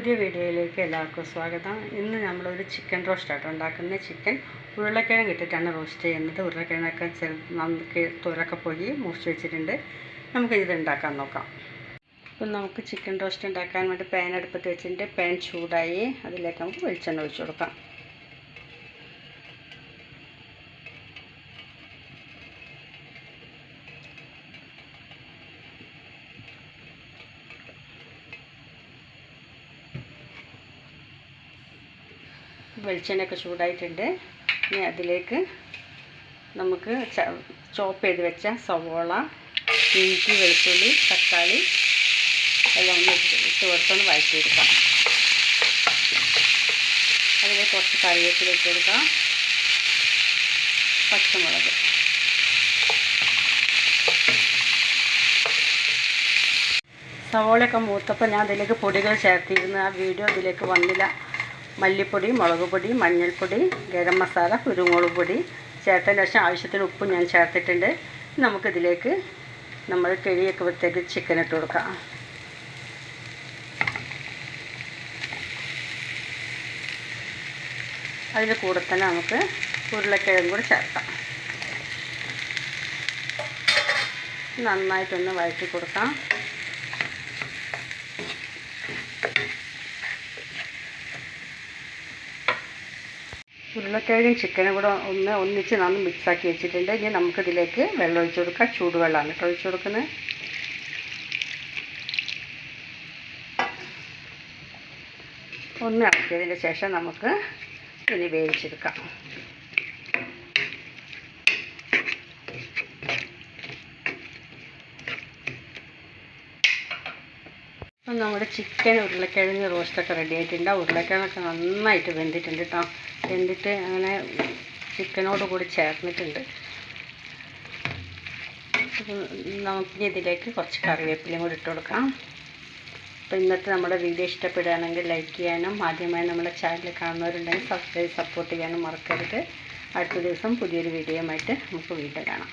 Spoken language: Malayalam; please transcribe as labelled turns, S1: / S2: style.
S1: പുതിയ വീഡിയോയിലേക്ക് എല്ലാവർക്കും സ്വാഗതം. ഇന്ന് നമ്മളൊരു ചിക്കൻ റോസ്റ്റായിട്ട് ഉണ്ടാക്കുന്നത് ചിക്കൻ ഉരുളക്കിഴങ്ങ് ഇട്ടിട്ടാണ് റോസ്റ്റ് ചെയ്യുന്നത്. ഉരുളക്കിഴങ്ങൊക്കെ ചെറു നമുക്ക് തുരക്കെ പോയി മുറിച്ച് വെച്ചിട്ടുണ്ട്. നമുക്ക് ഇത് ഉണ്ടാക്കാൻ നോക്കാം. അപ്പം നമുക്ക് ചിക്കൻ റോസ്റ്റ് ഉണ്ടാക്കാൻ വേണ്ടി പാൻ അടുപ്പത്ത് വെച്ചിട്ടുണ്ട്. പാൻ ചൂടായി അതിലേക്ക് നമുക്ക് വെളിച്ചെണ്ണ ഒഴിച്ചു കൊടുക്കാം. വെളിച്ചെണ്ണയൊക്കെ ചൂടായിട്ടുണ്ട്. ഇനി അതിലേക്ക് നമുക്ക് ചോപ്പ് ചെയ്ത് വെച്ച സവോള ഇഞ്ചി വെളുത്തുള്ളി തക്കാളി എല്ലാം ഒന്ന് ഇട്ട് കൊടുത്തൊന്ന് വഴറ്റിയെടുക്കാം. അതിലേക്ക് കുറച്ച് കറിവേപ്പില ഇട്ട് കൊടുക്കാം. പച്ചമുളക്. സവോളയൊക്കെ മൂത്തപ്പോൾ ഞാൻ അതിലേക്ക് പൊടികൾ ചേർത്തിരുന്നു. ആ വീഡിയോ അതിലേക്ക് വന്നില്ല. മല്ലിപ്പൊടി മുളക് പൊടി മഞ്ഞൾപ്പൊടി ഗരം മസാല കുരുമുളക് പൊടി ചേർത്തതിന് ശേഷം ആവശ്യത്തിന് ഉപ്പും ഞാൻ ചേർത്തിട്ടുണ്ട്. നമുക്കിതിലേക്ക് നമ്മൾ കിഴിയൊക്കെ വൃത്തിയാക്കി ചിക്കൻ ഇട്ട് കൊടുക്കാം. അതിന്റെ കൂടെ തന്നെ നമുക്ക് ഉരുളക്കിഴങ്ങ് കൂടി ചേർക്കാം. നന്നായിട്ടൊന്ന് വഴറ്റി കൊടുക്കാം. ഉരുളക്കിഴങ്ങും ചിക്കനും കൂടെ ഒന്ന് ഒന്നിച്ച് നന്ന് മിക്സാക്കി വെച്ചിട്ടുണ്ട്. ഇനി നമുക്കിതിലേക്ക് വെള്ളം ഒഴിച്ച് കൊടുക്കാം. ചൂടുവെള്ളമാണ് കേട്ടോ ഒഴിച്ച് കൊടുക്കുന്നത്. ഒന്ന് ഇറക്കിയതിന് ശേഷം നമുക്ക് ഇനി വേവിച്ചെടുക്കാം. നമ്മുടെ ചിക്കൻ ഉരുളക്കിഴങ്ങ് റോസ്റ്റൊക്കെ റെഡി ആയിട്ടുണ്ട്. ഉരുളക്കിഴങ്ങൊക്കെ നന്നായിട്ട് വെന്തിട്ടുണ്ട് കേട്ടോ വെന്തിട്ട് അങ്ങനെ ചിക്കനോട് കൂടി ചേർന്നിട്ടുണ്ട്. നമുക്ക് ഇതിലേക്ക് കുറച്ച് കറിവേപ്പിലയും കൂടി ഇട്ട് കൊടുക്കാം. അപ്പോൾ ഇന്നത്തെ നമ്മുടെ വീഡിയോ ഇഷ്ടപ്പെടുകയാണെങ്കിൽ ലൈക്ക് ചെയ്യാനും ആദ്യമായി നമ്മുടെ ചാനൽ കാണുന്നവരുണ്ടെങ്കിൽ സബ്സ്ക്രൈബ് സപ്പോർട്ട് ചെയ്യാനും മറക്കരുത്. അടുത്ത ദിവസം പുതിയൊരു വീഡിയോയുമായിട്ട് നമുക്ക് വീണ്ടും കാണാം.